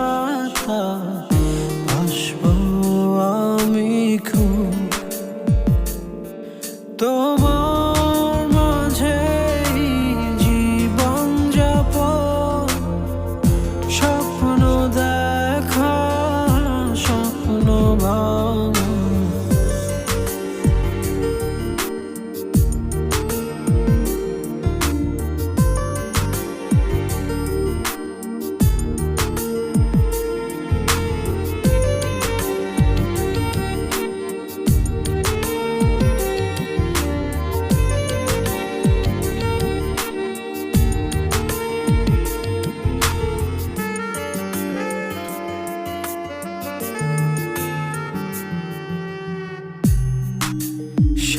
সাথা ভাসব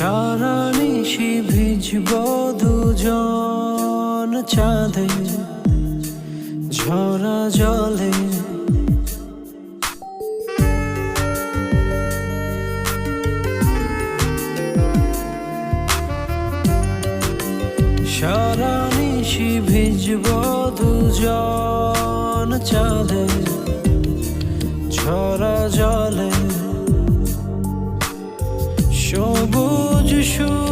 সারা নিশি ভিজব দুজন চাঁদে ঝরা জলে। সারা নিশি ভিজব দুজন চাঁদে shoes.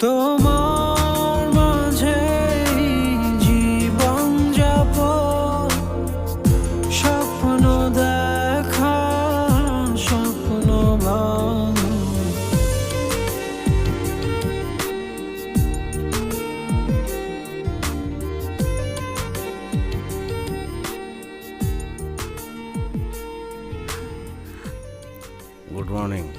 তোমার মাঝে দেখা স্বপ্ন গুড মর্নিং